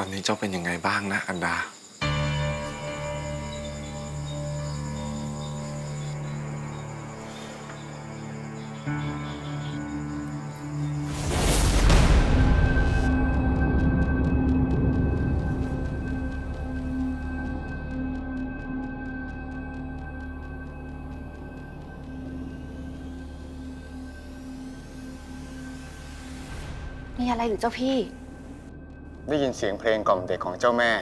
ตอนนี้เจ้าเป็นยังไงบ้างนะ อันดา มีอะไรหรือเจ้าพี่ ได้ยินเสียงเพลงกล่อมเด็กของเจ้าแม่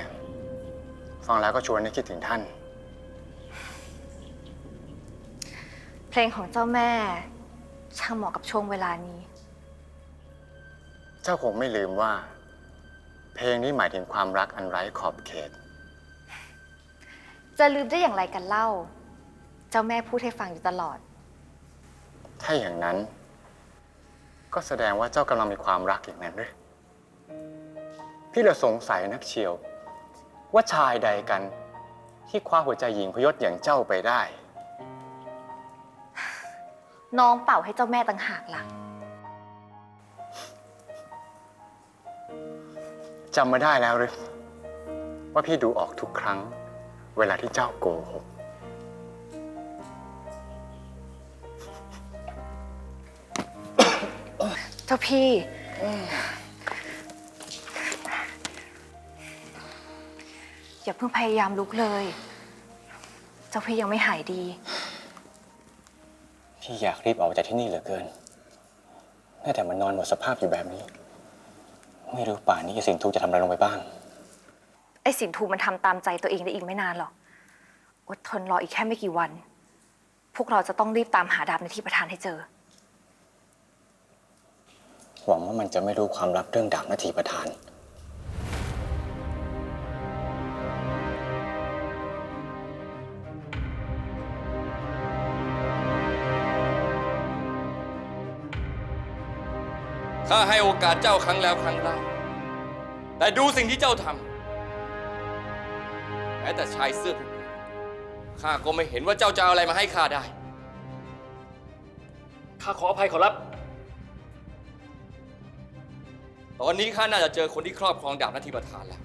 ฟังแล้วก็ชวนให้คิดถึงท่าน เพลงของเจ้าแม่ ช่างเหมาะกับช่วงเวลานี้ เจ้าคงไม่ลืมว่า เพลงนี้หมายถึงความรักอันไร้ขอบเขต จะลืมได้อย่างไรกันเล่า เจ้าแม่พูดให้ฟังอยู่ตลอด ถ้าอย่างนั้น ก็แสดงว่าเจ้ากำลังมีความรักอย่างนั้นหรือ พี่เลยสงสัยนักเชียว ว่าชายใดกัน ที่คว้าหัวใจหญิงพยศอย่างเจ้าไปได้ น้องเป่าให้เจ้าแม่ต่างหากล่ะ จำมาได้แล้วหรือว่าพี่ดูออกทุกครั้ง เวลาที่เจ้าโกหก เจ้าพี่ อย่าเพิ่งพยายามลุกเลย เจ้าพี่ยังไม่หายดี พี่อยากรีบออกจากที่นี่เหลือเกินแม้แต่มันนอนหมดสภาพอยู่แบบนี้ ไม่รู้ป่านนี้สิ่งทุกข์จะทำอะไรลงไปบ้าง ไอ้สินทูมันทำตามใจตัวเองได้อีกไม่นานหรอก อดทนรออีกแค่ไม่กี่วัน พวกเราจะต้องรีบตามหาดาบในที่ประธานให้เจอ หวังว่ามันจะไม่รู้ความลับเรื่องดาบนาทีประธาน ข้าให้โอกาสเจ้าครั้งแล้วครั้งเล่า แต่ดูสิ่งที่เจ้าทำแม้แต่ชายเสื้อผิวข้าก็ไม่เห็นว่าเจ้าจะเอาอะไรมาให้ข้าได้ ข้าขออภัยขอรับ ตอนนี้ข้าน่าจะเจอคนที่ครอบครองดาบนาทีประธานแล้ว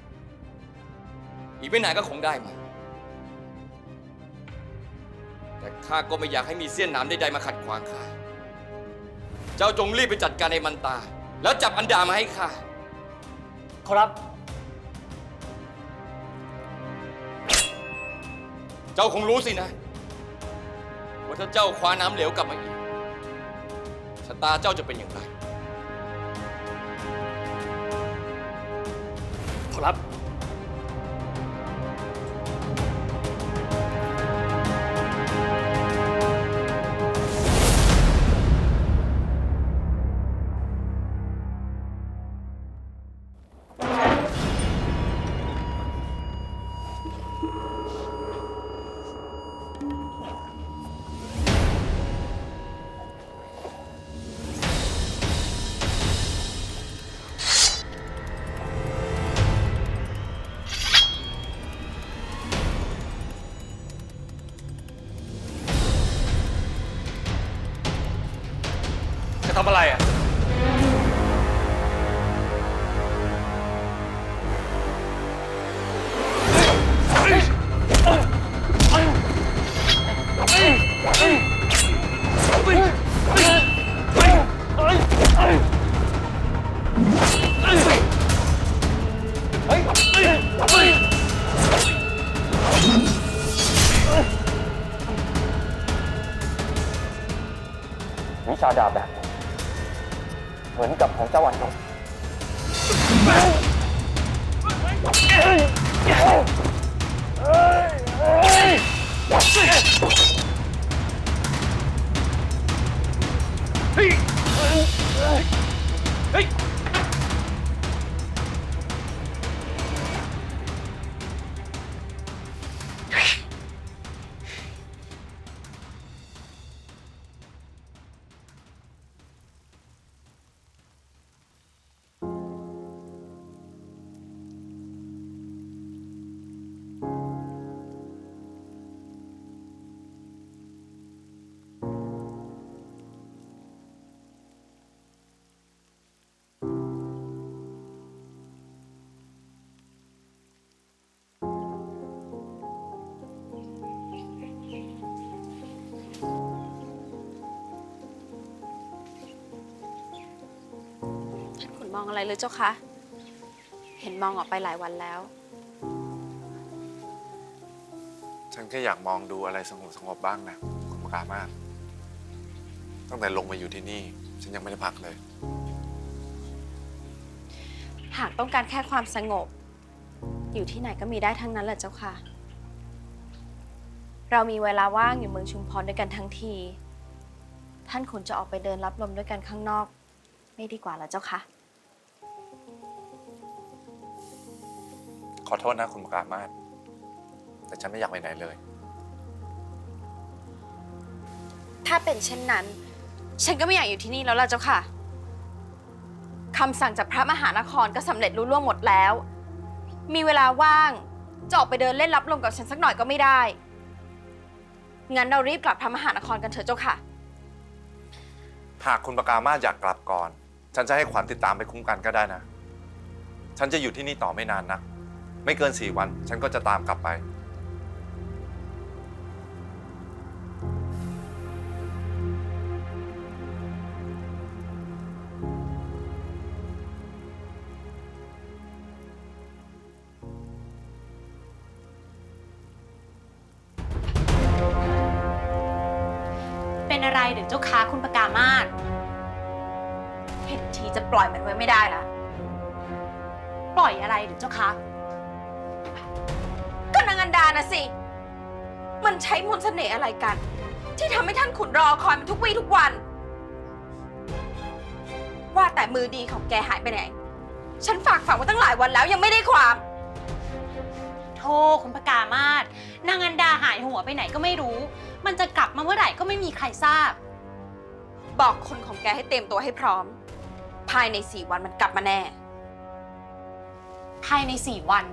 อีกไม่นานก็คงได้มา แต่ข้าก็ไม่อยากให้มีเสี้ยนหนามใดๆมาขัดขวางข้า จ้าจงรีบไปจัดการในมันตา แล้วจับอันดามาให้ข้า ขอรับ เจ้าคงรู้สินะ ว่าถ้าเจ้าคว้าน้ำเหลวกลับมาอีกชะตาเจ้าจะเป็นอย่างไร ขอรับ อะไรอะ วิชาดาบแบบ เหมือนกับของเจ้าอันนบพ มองอะไรเลยเจ้าคะ เห็นมองออกไปหลายวันแล้ว ฉันแค่อยากมองดูอะไรสงบสงบๆบ้างนะคุณปากามาศตั้งแต่ลงมาอยู่ที่นี่ ฉันยังไม่ได้พักเลย หากต้องการแค่ความสงบ อยู่ที่ไหนก็มีได้ทั้งนั้นแหละเจ้าค่ะ เรามีเวลาว่างอยู่เมืองชุมพรด้วยกันทั้งที ท่านขุนจะออกไปเดินรับลมด้วยกันข้างนอก ไม่ดีกว่าเหรอเจ้าคะ อโทษนะคุณปากามาศแต่ฉันไม่อยากไปไหนเลย ถ้าเป็นเช่นนั้น ฉันก็ไม่อยากอยู่ที่นี่แล้วล่ะเจ้าค่ะคำสั่งจากพระมหานครก็สำเร็จรุ่ล่วงหมดแล้ว มีเวลาว่างจะออกไปเดินเล่นรับลมกับฉันสักหน่อยก็ไม่ได้ งั้นเรารีบกลับพระมหานครกันเถอะเจ้าค่ะ หากคุณปากามาศอยากกลับก่อน ฉันจะให้ขวัญติดตามไปคุ้มกันก็ได้นะ ฉันจะอยู่ที่นี่ต่อไม่นานนะ ไม่เกินสี่วัน ฉันก็จะตามกลับไป เป็นอะไรหรือเจ้าค้าคุณประกามาศเห็นทีจะปล่อยมันไว้ไม่ได้ละ ปล่อยอะไรหรือเจ้าคะก็นาานะสิ มันใช้มนต์เสน่ห์อะไรกัน ที่ทำให้ท่านขุนรอคอยมันทุกวี่ทุกวัน ว่าแต่มือดีของแกหายไปไหน ฉันฝากฝังไว้ตั้งหลายวันแล้วยังไม่ได้ความ โทษคุณประกามาศนางอันดาหายหัวไปไหนก็ไม่รู้ มันจะกลับมาเมื่อไหร่ก็ไม่มีใครทราบ บอกคนของแกให้เตรียมตัวให้พร้อม ภายในสี่วันมันกลับมาแน่ ภายในสี่วัน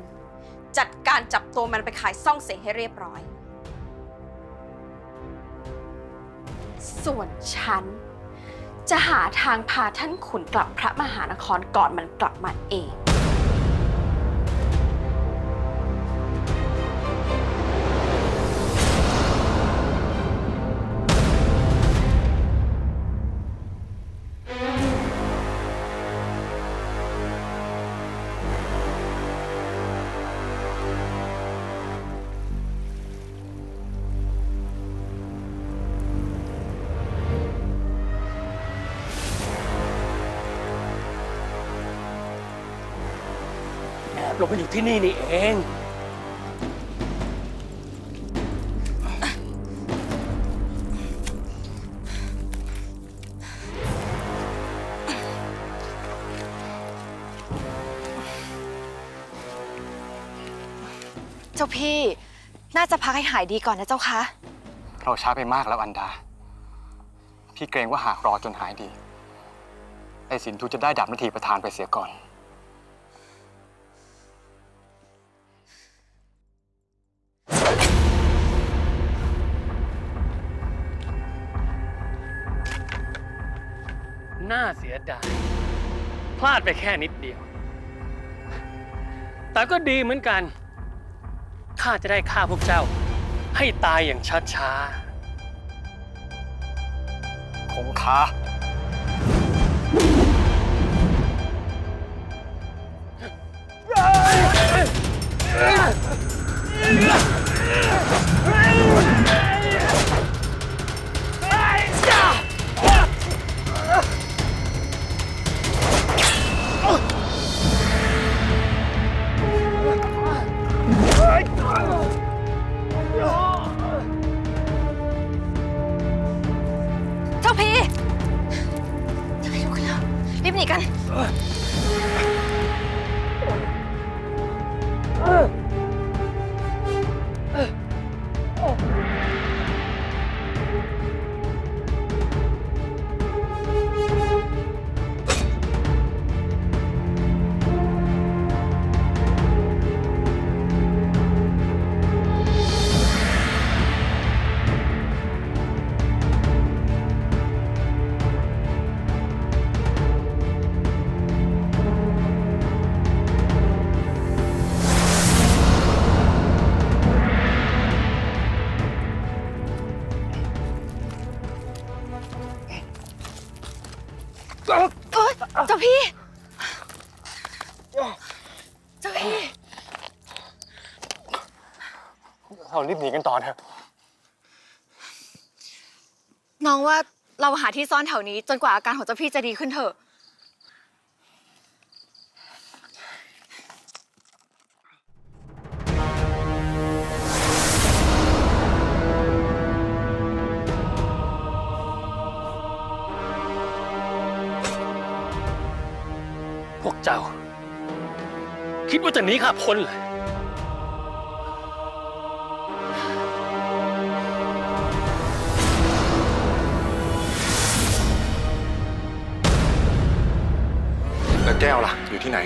จัดการจับตัวมันไปขายซ่องเสียงให้เรียบร้อย ส่วนฉัน จะหาทางพาท่านขุนกลับพระมหานครก่อนมันกลับมาเอง แอบลงมาอยู่ที่นี่นี่เอง เจ้าพี่น่าจะพักให้หายดีก่อนนะเจ้าคะ เราช้าไปมากแล้วอันดา พี่เกรงว่าหากรอจนหายดี ไอ้สินทุจะได้ดับนาทีประธานไปเสียก่อน น่าเสียดาย พลาดไปแค่นิดเดียว แต่ก็ดีเหมือนกัน ข้าจะได้ฆ่าพวกเจ้า ให้ตายอย่างช้าคงคา พี่รีบหนีกัน เจ้าพี่ เจ้าพี่ เรารีบหนีกันต่อเถอะ น้องว่าเราหาที่ซ่อนแถวนี้จนกว่าอาการของเจ้าพี่จะดีขึ้นเถอะ ดว่าจะหนีข้าพ้นเลยแล้วแก้วล่ะ อยู่ที่ไหน